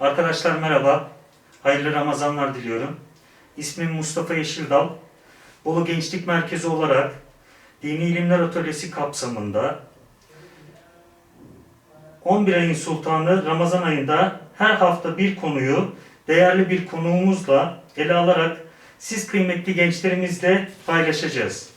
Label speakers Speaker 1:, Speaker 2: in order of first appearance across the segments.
Speaker 1: Arkadaşlar merhaba. Hayırlı Ramazanlar diliyorum. İsmim Mustafa Yeşildal. Bolu Gençlik Merkezi olarak Dini İlimler Atölyesi kapsamında 11 ayın sultanı Ramazan ayında her hafta bir konuyu değerli bir konuğumuzla ele alarak siz kıymetli gençlerimizle paylaşacağız.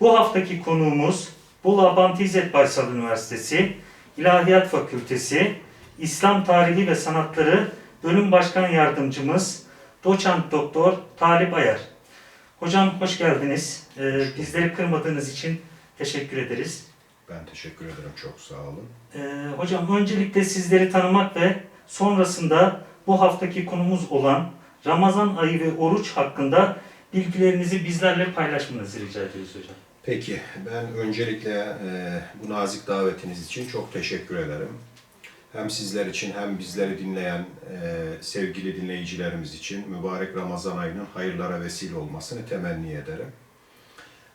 Speaker 1: Bu haftaki konuğumuz Bolu Abant İzzet Baysal Üniversitesi İlahiyat Fakültesi İslam Tarihi ve Sanatları Bölüm Başkan Yardımcımız Doçent Doktor Talip Ayar. Hocam hoş geldiniz. Ee, bizleri kırmadığınız için teşekkür ederiz.
Speaker 2: Ben teşekkür ederim. Çok sağ olun.
Speaker 1: Ee, hocam öncelikle sizleri tanımak ve sonrasında bu haftaki konumuz olan Ramazan ayı ve oruç hakkında bilgilerinizi bizlerle paylaşmanızı rica ediyoruz hocam.
Speaker 2: Peki, ben öncelikle e, bu nazik davetiniz için çok teşekkür ederim. Hem sizler için hem bizleri dinleyen e, sevgili dinleyicilerimiz için mübarek Ramazan ayının hayırlara vesile olmasını temenni ederim.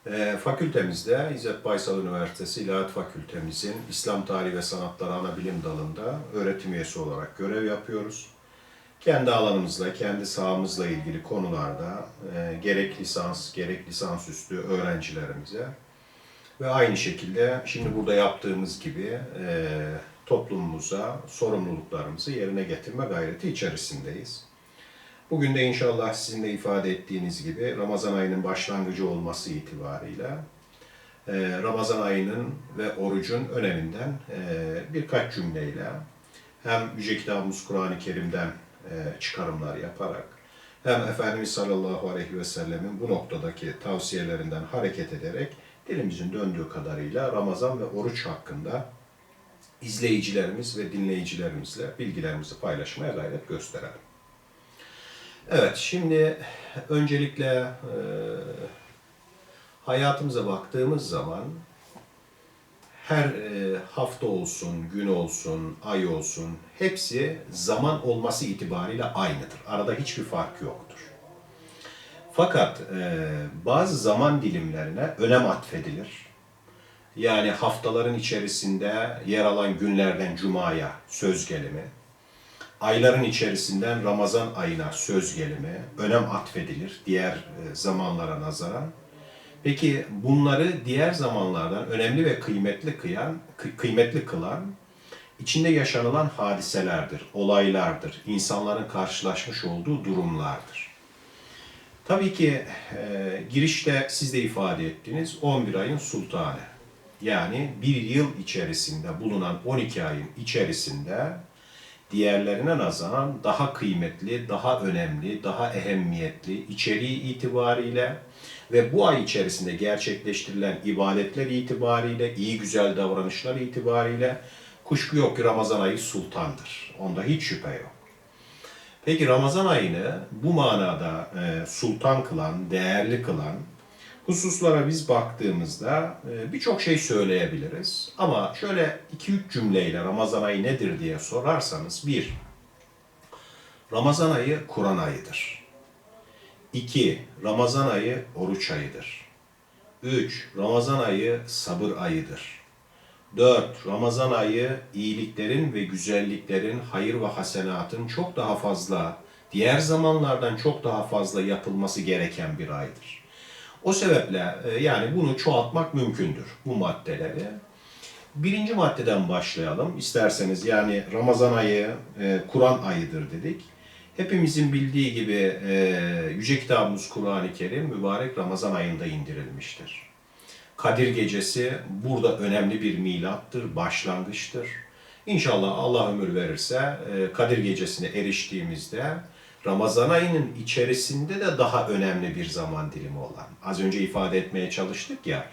Speaker 2: E, fakültemizde İzzet Baysal Üniversitesi İlahiyat Fakültemizin İslam Tarihi ve Sanatları Ana Bilim Dalı'nda öğretim üyesi olarak görev yapıyoruz. Kendi alanımızla, kendi sahamızla ilgili konularda e, gerek lisans, gerek lisansüstü öğrencilerimize ve aynı şekilde şimdi burada yaptığımız gibi e, toplumumuza sorumluluklarımızı yerine getirme gayreti içerisindeyiz. Bugün de inşallah sizin de ifade ettiğiniz gibi Ramazan ayının başlangıcı olması itibariyle e, Ramazan ayının ve orucun öneminden e, birkaç cümleyle hem Yüce Kitabımız Kur'an-ı Kerim'den e, çıkarımlar yaparak hem Efendimiz sallallahu aleyhi ve sellemin bu noktadaki tavsiyelerinden hareket ederek dilimizin döndüğü kadarıyla Ramazan ve oruç hakkında izleyicilerimiz ve dinleyicilerimizle bilgilerimizi paylaşmaya gayret gösterelim. Evet, şimdi öncelikle e, hayatımıza baktığımız zaman her e, hafta olsun, gün olsun, ay olsun hepsi zaman olması itibariyle aynıdır. Arada hiçbir fark yoktur. Fakat e, bazı zaman dilimlerine önem atfedilir. Yani haftaların içerisinde yer alan günlerden Cuma'ya söz gelimi, ayların içerisinden Ramazan ayına söz gelimi önem atfedilir diğer e, zamanlara nazaran. Peki bunları diğer zamanlardan önemli ve kıymetli kıyan, kı- kıymetli kılan içinde yaşanılan hadiselerdir, olaylardır, insanların karşılaşmış olduğu durumlardır. Tabii ki e, girişte siz de ifade ettiniz 11 ayın sultanı. Yani bir yıl içerisinde bulunan 12 ayın içerisinde diğerlerine nazaran daha kıymetli, daha önemli, daha ehemmiyetli içeriği itibariyle ve bu ay içerisinde gerçekleştirilen ibadetler itibariyle, iyi güzel davranışlar itibariyle kuşku yok ki Ramazan ayı sultandır. Onda hiç şüphe yok. Peki Ramazan ayını bu manada e, sultan kılan, değerli kılan hususlara biz baktığımızda e, birçok şey söyleyebiliriz. Ama şöyle 2-3 cümleyle Ramazan ayı nedir diye sorarsanız bir, Ramazan ayı Kur'an ayıdır. 2. Ramazan ayı oruç ayıdır. 3. Ramazan ayı sabır ayıdır. 4. Ramazan ayı iyiliklerin ve güzelliklerin, hayır ve hasenatın çok daha fazla, diğer zamanlardan çok daha fazla yapılması gereken bir aydır. O sebeple e, yani bunu çoğaltmak mümkündür bu maddeleri. Birinci maddeden başlayalım isterseniz. Yani Ramazan ayı e, Kur'an ayıdır dedik. Hepimizin bildiği gibi e, Yüce Kitabımız Kur'an-ı Kerim mübarek Ramazan ayında indirilmiştir. Kadir Gecesi burada önemli bir milattır, başlangıçtır. İnşallah Allah ömür verirse Kadir Gecesi'ne eriştiğimizde Ramazan ayının içerisinde de daha önemli bir zaman dilimi olan, az önce ifade etmeye çalıştık ya,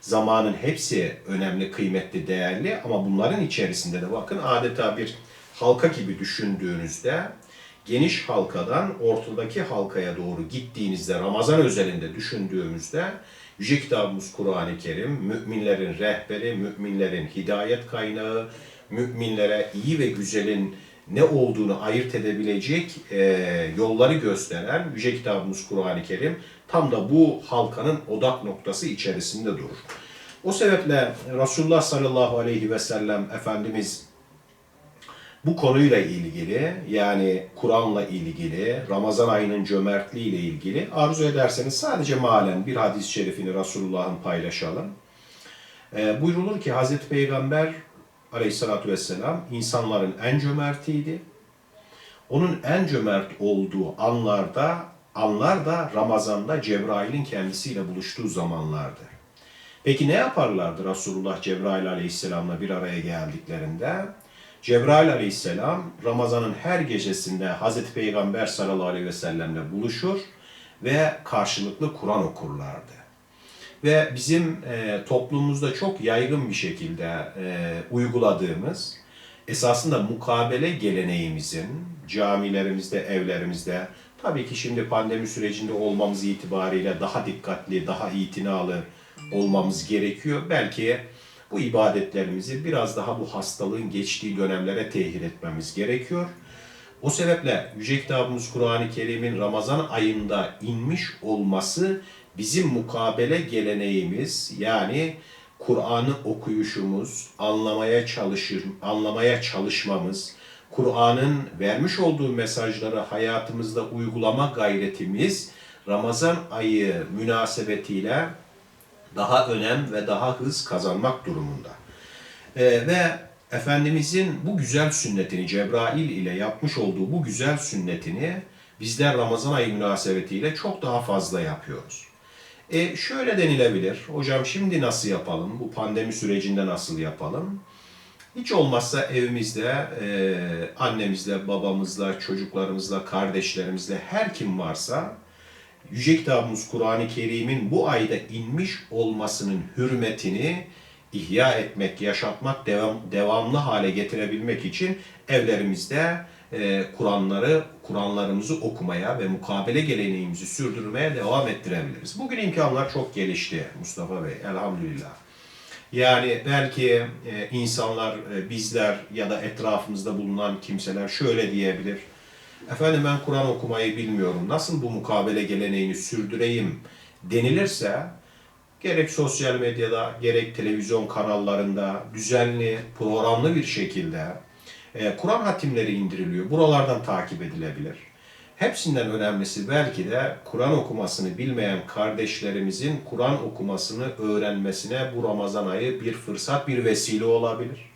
Speaker 2: zamanın hepsi önemli, kıymetli, değerli ama bunların içerisinde de bakın adeta bir halka gibi düşündüğünüzde geniş halkadan ortadaki halkaya doğru gittiğinizde Ramazan özelinde düşündüğümüzde Yüce Kitabımız Kur'an-ı Kerim müminlerin rehberi, müminlerin hidayet kaynağı, müminlere iyi ve güzelin ne olduğunu ayırt edebilecek e, yolları gösteren Yüce Kitabımız Kur'an-ı Kerim tam da bu halkanın odak noktası içerisinde durur. O sebeple Resulullah sallallahu aleyhi ve sellem Efendimiz Bu konuyla ilgili yani Kur'an'la ilgili, Ramazan ayının cömertliği ile ilgili arzu ederseniz sadece malen bir hadis-i şerifini Resulullah'ın paylaşalım. E, buyrulur ki Hazreti Peygamber aleyhissalatü vesselam insanların en cömertiydi. Onun en cömert olduğu anlarda, anlar da Ramazan'da Cebrail'in kendisiyle buluştuğu zamanlardı. Peki ne yaparlardı Resulullah Cebrail aleyhisselamla bir araya geldiklerinde? Cebrail aleyhisselam Ramazan'ın her gecesinde Hazreti Peygamber sallallahu aleyhi ve sellemle buluşur ve karşılıklı Kur'an okurlardı. Ve bizim e, toplumumuzda çok yaygın bir şekilde e, uyguladığımız esasında mukabele geleneğimizin camilerimizde, evlerimizde tabii ki şimdi pandemi sürecinde olmamız itibariyle daha dikkatli, daha itinalı olmamız gerekiyor. Belki bu ibadetlerimizi biraz daha bu hastalığın geçtiği dönemlere tehir etmemiz gerekiyor. O sebeple Yüce Kitabımız Kur'an-ı Kerim'in Ramazan ayında inmiş olması bizim mukabele geleneğimiz yani Kur'an'ı okuyuşumuz, anlamaya çalışır, anlamaya çalışmamız, Kur'an'ın vermiş olduğu mesajları hayatımızda uygulama gayretimiz Ramazan ayı münasebetiyle daha önem ve daha hız kazanmak durumunda. Ee, ve Efendimizin bu güzel sünnetini Cebrail ile yapmış olduğu bu güzel sünnetini bizler Ramazan ayı münasebetiyle çok daha fazla yapıyoruz. E şöyle denilebilir, hocam şimdi nasıl yapalım, bu pandemi sürecinde nasıl yapalım? Hiç olmazsa evimizde e, annemizle, babamızla, çocuklarımızla, kardeşlerimizle her kim varsa Yüce Kitabımız Kur'an-ı Kerim'in bu ayda inmiş olmasının hürmetini ihya etmek, yaşatmak, devam, devamlı hale getirebilmek için evlerimizde e, Kur'anları, Kur'anlarımızı okumaya ve mukabele geleneğimizi sürdürmeye devam ettirebiliriz. Bugün imkanlar çok gelişti Mustafa Bey, elhamdülillah. Yani belki e, insanlar, e, bizler ya da etrafımızda bulunan kimseler şöyle diyebilir. Efendim ben Kur'an okumayı bilmiyorum. Nasıl bu mukabele geleneğini sürdüreyim denilirse gerek sosyal medyada gerek televizyon kanallarında düzenli, programlı bir şekilde e, Kur'an hatimleri indiriliyor. Buralardan takip edilebilir. Hepsinden önemlisi belki de Kur'an okumasını bilmeyen kardeşlerimizin Kur'an okumasını öğrenmesine bu Ramazan ayı bir fırsat, bir vesile olabilir.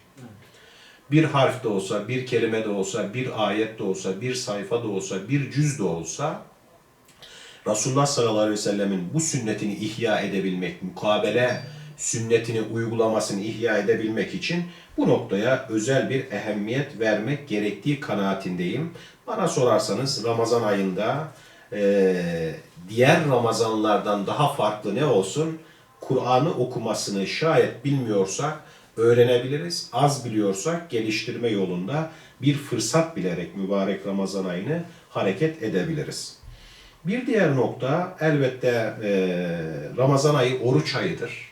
Speaker 2: Bir harf de olsa, bir kelime de olsa, bir ayet de olsa, bir sayfa da olsa, bir cüz de olsa Resulullah sallallahu aleyhi ve sellemin bu sünnetini ihya edebilmek, mukabele sünnetini uygulamasını ihya edebilmek için bu noktaya özel bir ehemmiyet vermek gerektiği kanaatindeyim. Bana sorarsanız Ramazan ayında eee, diğer Ramazanlardan daha farklı ne olsun? Kur'an'ı okumasını şayet bilmiyorsak öğrenebiliriz. Az biliyorsak geliştirme yolunda bir fırsat bilerek mübarek Ramazan ayını hareket edebiliriz. Bir diğer nokta elbette eee, Ramazan ayı oruç ayıdır.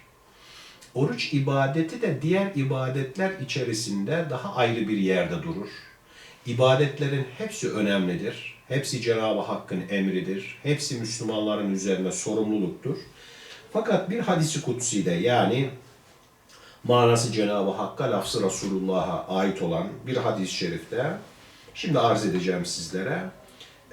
Speaker 2: Oruç ibadeti de diğer ibadetler içerisinde daha ayrı bir yerde durur. İbadetlerin hepsi önemlidir. Hepsi Cenab-ı Hakk'ın emridir. Hepsi Müslümanların üzerine sorumluluktur. Fakat bir hadisi kutsi'de yani manası Cenab-ı Hakk'a, lafzı Resulullah'a ait olan bir hadis-i şerifte şimdi arz edeceğim sizlere.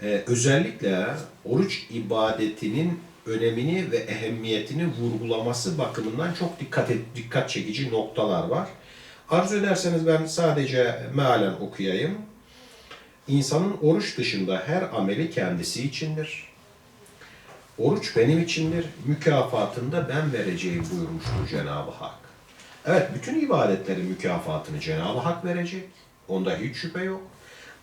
Speaker 2: Ee, özellikle oruç ibadetinin önemini ve ehemmiyetini vurgulaması bakımından çok dikkat et, dikkat çekici noktalar var. Arzu ederseniz ben sadece mealen okuyayım. İnsanın oruç dışında her ameli kendisi içindir. Oruç benim içindir, mükafatını da ben vereceğim buyurmuştur Cenab-ı Hak. Evet, bütün ibadetlerin mükafatını Cenab-ı Hak verecek. Onda hiç şüphe yok.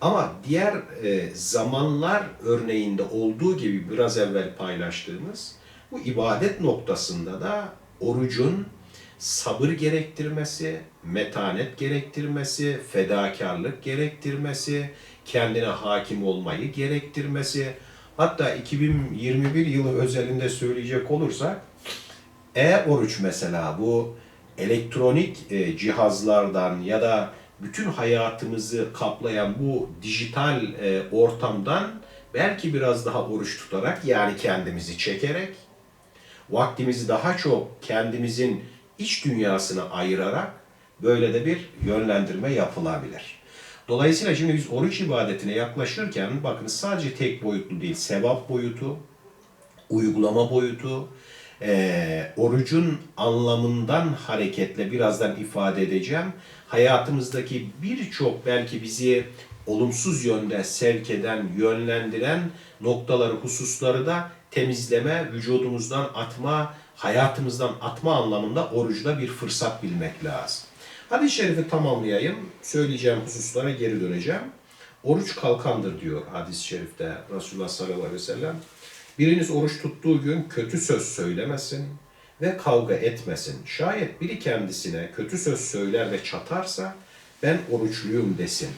Speaker 2: Ama diğer e, zamanlar örneğinde olduğu gibi biraz evvel paylaştığımız bu ibadet noktasında da orucun sabır gerektirmesi, metanet gerektirmesi, fedakarlık gerektirmesi, kendine hakim olmayı gerektirmesi, hatta 2021 yılı özelinde söyleyecek olursak e-oruç mesela bu elektronik e, cihazlardan ya da bütün hayatımızı kaplayan bu dijital e, ortamdan belki biraz daha oruç tutarak yani kendimizi çekerek vaktimizi daha çok kendimizin iç dünyasına ayırarak böyle de bir yönlendirme yapılabilir. Dolayısıyla şimdi biz oruç ibadetine yaklaşırken bakın sadece tek boyutlu değil, sevap boyutu, uygulama boyutu, eee, orucun anlamından hareketle birazdan ifade edeceğim. Hayatımızdaki birçok belki bizi olumsuz yönde sevk eden, yönlendiren noktaları, hususları da temizleme, vücudumuzdan atma, hayatımızdan atma anlamında oruçta bir fırsat bilmek lazım. Hadis-i şerifi tamamlayayım. Söyleyeceğim hususlara geri döneceğim. Oruç kalkandır diyor hadis-i şerifte Resulullah sallallahu aleyhi ve sellem. Biriniz oruç tuttuğu gün kötü söz söylemesin ve kavga etmesin. Şayet biri kendisine kötü söz söyler ve çatarsa ben oruçluyum desin.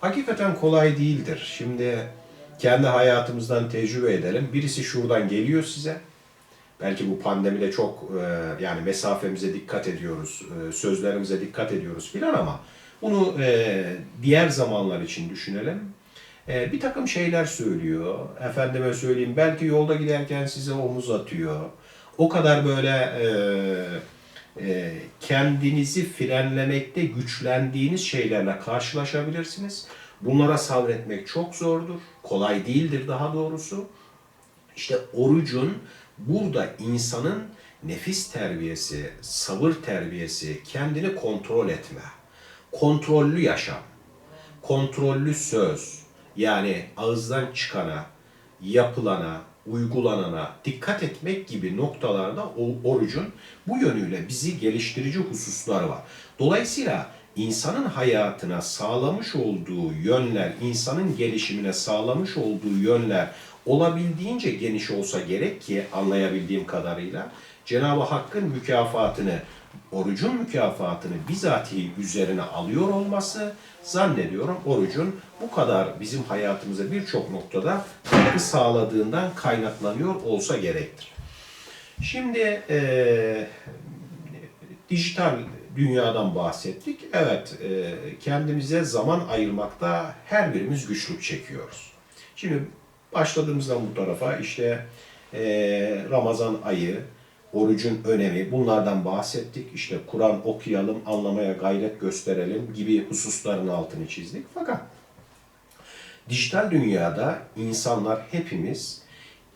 Speaker 2: Hakikaten kolay değildir. Şimdi kendi hayatımızdan tecrübe edelim. Birisi şuradan geliyor size. Belki bu pandemide çok e, yani mesafemize dikkat ediyoruz, e, sözlerimize dikkat ediyoruz filan ama bunu e, diğer zamanlar için düşünelim. E, bir takım şeyler söylüyor. Efendime söyleyeyim belki yolda giderken size omuz atıyor. O kadar böyle e, e, kendinizi frenlemekte güçlendiğiniz şeylerle karşılaşabilirsiniz. Bunlara sabretmek çok zordur. Kolay değildir daha doğrusu. İşte orucun burada insanın nefis terbiyesi, sabır terbiyesi, kendini kontrol etme, kontrollü yaşam, kontrollü söz, yani ağızdan çıkana, yapılana, uygulanana dikkat etmek gibi noktalarda orucun bu yönüyle bizi geliştirici hususlar var. Dolayısıyla insanın hayatına sağlamış olduğu yönler, insanın gelişimine sağlamış olduğu yönler olabildiğince geniş olsa gerek ki anlayabildiğim kadarıyla Cenab-ı Hakk'ın mükafatını, orucun mükafatını bizatihi üzerine alıyor olması zannediyorum orucun bu kadar bizim hayatımıza birçok noktada katkı sağladığından kaynaklanıyor olsa gerektir. Şimdi eee dijital dünyadan bahsettik. Evet, e, kendimize zaman ayırmakta her birimiz güçlük çekiyoruz. Şimdi başladığımızdan bu tarafa işte e, Ramazan ayı, orucun önemi bunlardan bahsettik. İşte Kur'an okuyalım, anlamaya gayret gösterelim gibi hususların altını çizdik. Fakat dijital dünyada insanlar hepimiz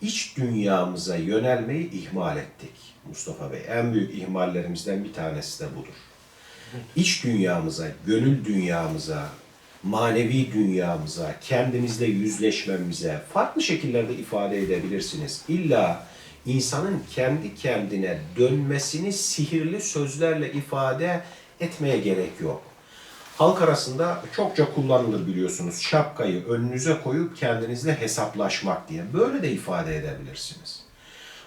Speaker 2: iç dünyamıza yönelmeyi ihmal ettik Mustafa Bey. En büyük ihmallerimizden bir tanesi de budur. İç dünyamıza, gönül dünyamıza, manevi dünyamıza, kendimizle yüzleşmemize farklı şekillerde ifade edebilirsiniz. İlla insanın kendi kendine dönmesini sihirli sözlerle ifade etmeye gerek yok. Halk arasında çokça kullanılır biliyorsunuz. Şapkayı önünüze koyup kendinizle hesaplaşmak diye. Böyle de ifade edebilirsiniz.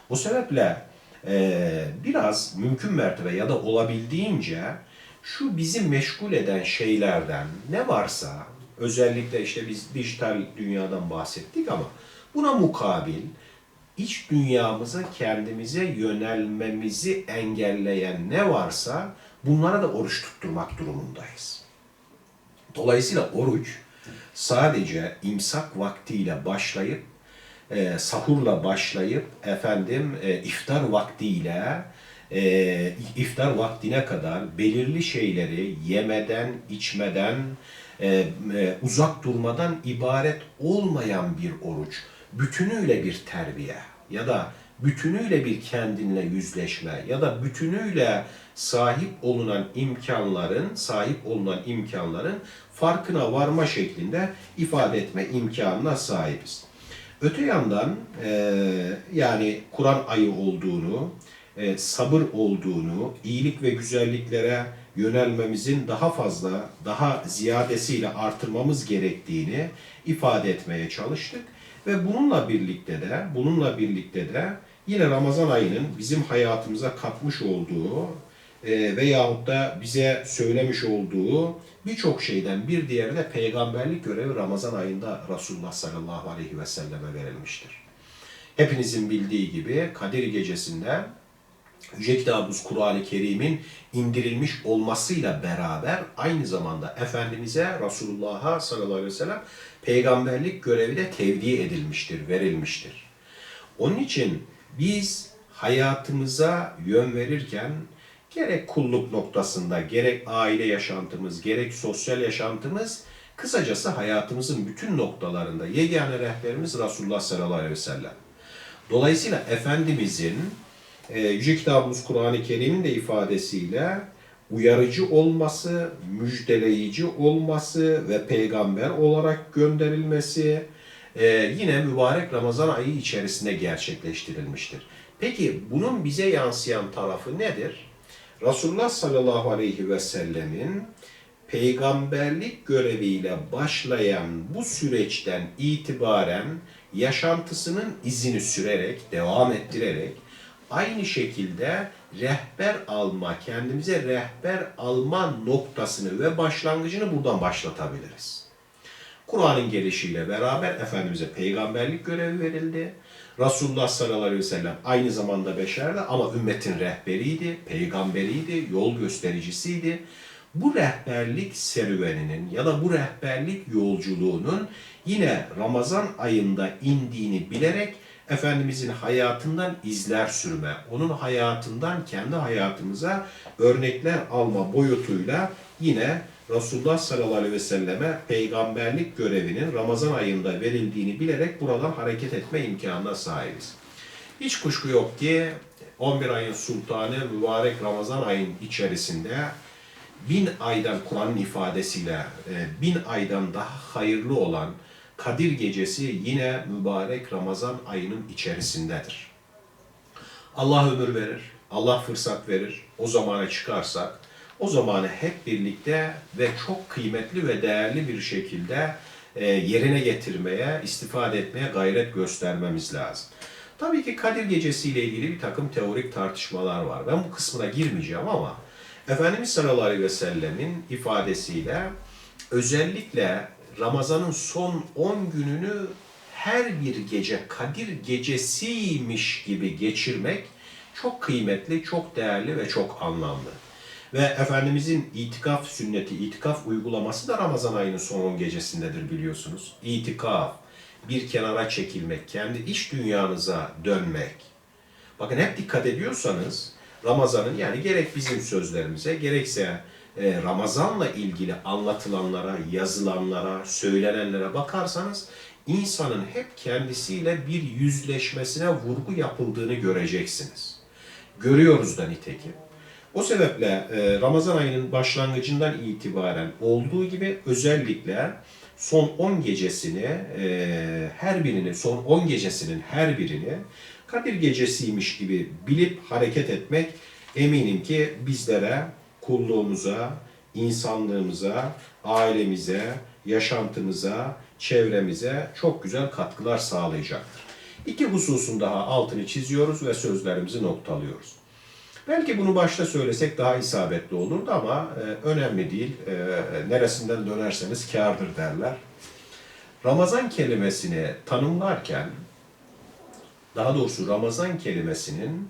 Speaker 2: Bu sebeple e, biraz mümkün mertebe ya da olabildiğince şu bizi meşgul eden şeylerden ne varsa özellikle işte biz dijital dünyadan bahsettik ama buna mukabil iç dünyamıza kendimize yönelmemizi engelleyen ne varsa bunlara da oruç tutturmak durumundayız. Dolayısıyla oruç sadece imsak vaktiyle başlayıp e, sahurla başlayıp efendim e, iftar vaktiyle e, iftar vaktine kadar belirli şeyleri yemeden, içmeden, e, e, uzak durmadan ibaret olmayan bir oruç. Bütünüyle bir terbiye ya da bütünüyle bir kendinle yüzleşme ya da bütünüyle sahip olunan imkanların, sahip olunan imkanların farkına varma şeklinde ifade etme imkanına sahibiz. Öte yandan e, yani Kur'an ayı olduğunu, e, sabır olduğunu, iyilik ve güzelliklere yönelmemizin daha fazla, daha ziyadesiyle artırmamız gerektiğini ifade etmeye çalıştık. Ve bununla birlikte de, bununla birlikte de yine Ramazan ayının bizim hayatımıza katmış olduğu e, veyahut da bize söylemiş olduğu birçok şeyden bir diğeri de peygamberlik görevi Ramazan ayında Resulullah sallallahu aleyhi ve selleme verilmiştir. Hepinizin bildiği gibi Kadir gecesinde Yüce Kitabımız Kur'an-ı Kerim'in indirilmiş olmasıyla beraber aynı zamanda Efendimiz'e Resulullah'a sallallahu aleyhi ve sellem peygamberlik görevi de tevdi edilmiştir, verilmiştir. Onun için biz hayatımıza yön verirken gerek kulluk noktasında, gerek aile yaşantımız, gerek sosyal yaşantımız Kısacası hayatımızın bütün noktalarında yegane rehberimiz Resulullah sallallahu aleyhi ve sellem. Dolayısıyla Efendimizin e, Yüce Kitabımız Kur'an-ı Kerim'in de ifadesiyle uyarıcı olması, müjdeleyici olması ve peygamber olarak gönderilmesi e, yine mübarek Ramazan ayı içerisinde gerçekleştirilmiştir. Peki bunun bize yansıyan tarafı nedir? Resulullah sallallahu aleyhi ve sellemin peygamberlik göreviyle başlayan bu süreçten itibaren yaşantısının izini sürerek, devam ettirerek aynı şekilde rehber alma, kendimize rehber alma noktasını ve başlangıcını buradan başlatabiliriz. Kur'an'ın gelişiyle beraber Efendimiz'e peygamberlik görevi verildi. Resulullah sallallahu aleyhi ve sellem aynı zamanda beşerdi ama ümmetin rehberiydi, peygamberiydi, yol göstericisiydi. Bu rehberlik serüveninin ya da bu rehberlik yolculuğunun yine Ramazan ayında indiğini bilerek Efendimizin hayatından izler sürme, onun hayatından kendi hayatımıza örnekler alma boyutuyla yine Resulullah sallallahu aleyhi ve selleme peygamberlik görevinin Ramazan ayında verildiğini bilerek buradan hareket etme imkanına sahibiz. Hiç kuşku yok ki 11 ayın sultanı mübarek Ramazan ayın içerisinde bin aydan Kur'an'ın ifadesiyle e, bin aydan daha hayırlı olan Kadir Gecesi yine mübarek Ramazan ayının içerisindedir. Allah ömür verir, Allah fırsat verir. O zamana çıkarsak, o zamanı hep birlikte ve çok kıymetli ve değerli bir şekilde e, yerine getirmeye, istifade etmeye gayret göstermemiz lazım. Tabii ki Kadir Gecesi ile ilgili bir takım teorik tartışmalar var. Ben bu kısmına girmeyeceğim ama Efendimiz sallallahu aleyhi ve sellemin ifadesiyle özellikle Ramazan'ın son 10 gününü her bir gece Kadir gecesiymiş gibi geçirmek çok kıymetli, çok değerli ve çok anlamlı. Ve Efendimizin itikaf sünneti, itikaf uygulaması da Ramazan ayının son 10 gecesindedir biliyorsunuz. İtikaf, bir kenara çekilmek, kendi iç dünyanıza dönmek. Bakın hep dikkat ediyorsanız Ramazan'ın yani gerek bizim sözlerimize gerekse e, Ramazan'la ilgili anlatılanlara, yazılanlara, söylenenlere bakarsanız insanın hep kendisiyle bir yüzleşmesine vurgu yapıldığını göreceksiniz. Görüyoruz da nitekim. O sebeple e, Ramazan ayının başlangıcından itibaren olduğu gibi özellikle son 10 gecesini e, her birini, son 10 gecesinin her birini Kadir gecesiymiş gibi bilip hareket etmek eminim ki bizlere, kulluğumuza, insanlığımıza, ailemize, yaşantımıza, çevremize çok güzel katkılar sağlayacaktır. İki hususun daha altını çiziyoruz ve sözlerimizi noktalıyoruz. Belki bunu başta söylesek daha isabetli olurdu ama e, önemli değil. E, neresinden dönerseniz kârdır derler. Ramazan kelimesini tanımlarken, daha doğrusu Ramazan kelimesinin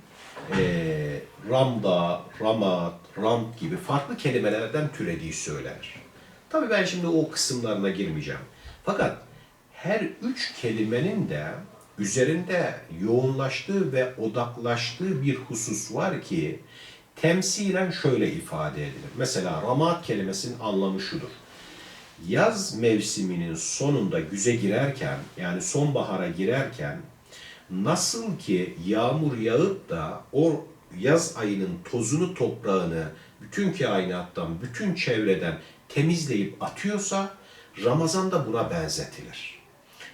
Speaker 2: e, Ramda, Ramat, Ram gibi farklı kelimelerden türediği söylenir. Tabii ben şimdi o kısımlarına girmeyeceğim. Fakat her üç kelimenin de üzerinde yoğunlaştığı ve odaklaştığı bir husus var ki temsilen şöyle ifade edilir. Mesela ramat kelimesinin anlamı şudur. Yaz mevsiminin sonunda güze girerken yani sonbahara girerken nasıl ki yağmur yağıp da o yaz ayının tozunu toprağını bütün kainattan, bütün çevreden temizleyip atıyorsa Ramazan da buna benzetilir.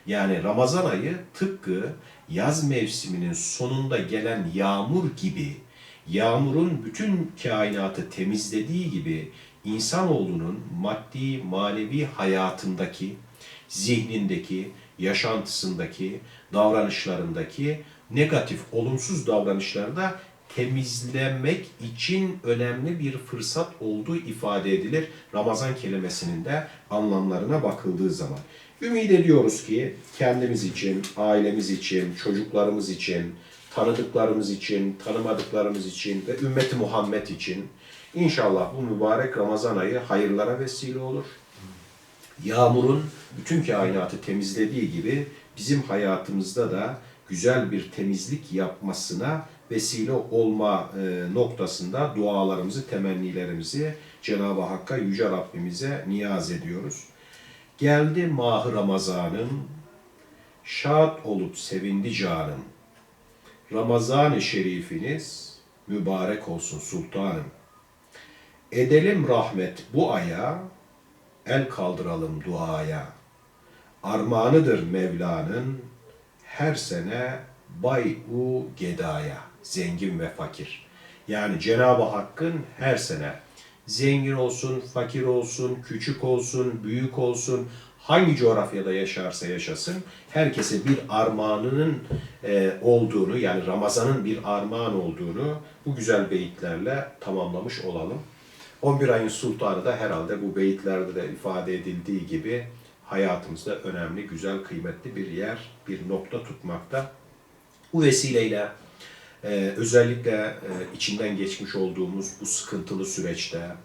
Speaker 2: Yani Ramazan ayı tıpkı yaz mevsiminin sonunda gelen yağmur gibi, yağmurun bütün kainatı temizlediği gibi insanoğlunun maddi, manevi hayatındaki, zihnindeki, yaşantısındaki, davranışlarındaki negatif, olumsuz davranışları da temizlemek için önemli bir fırsat olduğu ifade edilir. Ramazan kelimesinin de anlamlarına bakıldığı zaman. Ümit ediyoruz ki kendimiz için, ailemiz için, çocuklarımız için, tanıdıklarımız için, tanımadıklarımız için ve ümmeti Muhammed için inşallah bu mübarek Ramazan ayı hayırlara vesile olur. Yağmurun bütün kainatı temizlediği gibi bizim hayatımızda da güzel bir temizlik yapmasına vesile olma e, noktasında dualarımızı, temennilerimizi Cenab-ı Hakk'a, Yüce Rabbimize niyaz ediyoruz. Geldi mah Ramazan'ın, şad olup sevindi canım. Ramazan-ı şerifiniz mübarek olsun sultanım. Edelim rahmet bu aya, el kaldıralım duaya. Armağanıdır Mevla'nın her sene bay-u gedaya, zengin ve fakir. Yani Cenab-ı Hakk'ın her sene zengin olsun, fakir olsun, küçük olsun, büyük olsun, hangi coğrafyada yaşarsa yaşasın, herkese bir armağanının e, olduğunu, yani Ramazan'ın bir armağan olduğunu bu güzel beyitlerle tamamlamış olalım. 11 ayın sultanı da herhalde bu beyitlerde de ifade edildiği gibi hayatımızda önemli, güzel, kıymetli bir yer, bir nokta tutmakta. Bu vesileyle e, özellikle e, içinden geçmiş olduğumuz bu sıkıntılı süreçte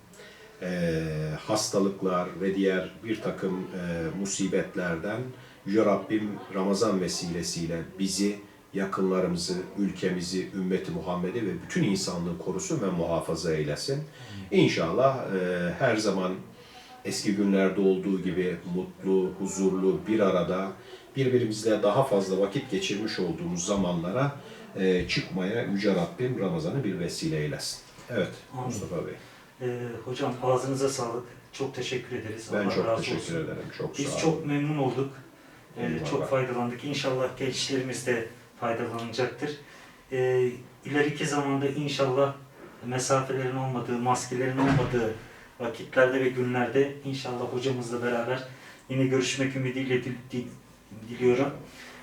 Speaker 2: e, hastalıklar ve diğer bir takım e, musibetlerden Yüce Rabbim Ramazan vesilesiyle bizi, yakınlarımızı, ülkemizi, ümmeti Muhammed'i ve bütün insanlığı korusun ve muhafaza eylesin. İnşallah e, her zaman eski günlerde olduğu gibi mutlu, huzurlu, bir arada birbirimizle daha fazla vakit geçirmiş olduğumuz zamanlara e, çıkmaya Yüce Rabbim Ramazan'ı bir vesile eylesin. Evet
Speaker 1: Amin.
Speaker 2: Mustafa Bey.
Speaker 1: Ee, hocam ağzınıza sağlık. Çok teşekkür ederiz.
Speaker 2: Ben
Speaker 1: Allah
Speaker 2: çok
Speaker 1: razı
Speaker 2: teşekkür
Speaker 1: olsun.
Speaker 2: ederim. Çok
Speaker 1: Biz
Speaker 2: sağ olun.
Speaker 1: çok memnun olduk. Ee,
Speaker 2: Eyvallah.
Speaker 1: çok faydalandık. İnşallah gençlerimiz de faydalanacaktır. Ee, ileriki zamanda inşallah mesafelerin olmadığı, maskelerin olmadığı vakitlerde ve günlerde inşallah hocamızla beraber yine görüşmek ümidiyle dil- dil- diliyorum.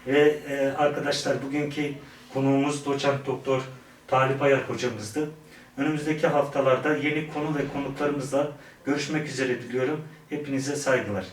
Speaker 1: Ve e, arkadaşlar bugünkü konuğumuz doçent doktor Talip Ayar hocamızdı. Önümüzdeki haftalarda yeni konu ve konuklarımızla görüşmek üzere diliyorum. Hepinize saygılar.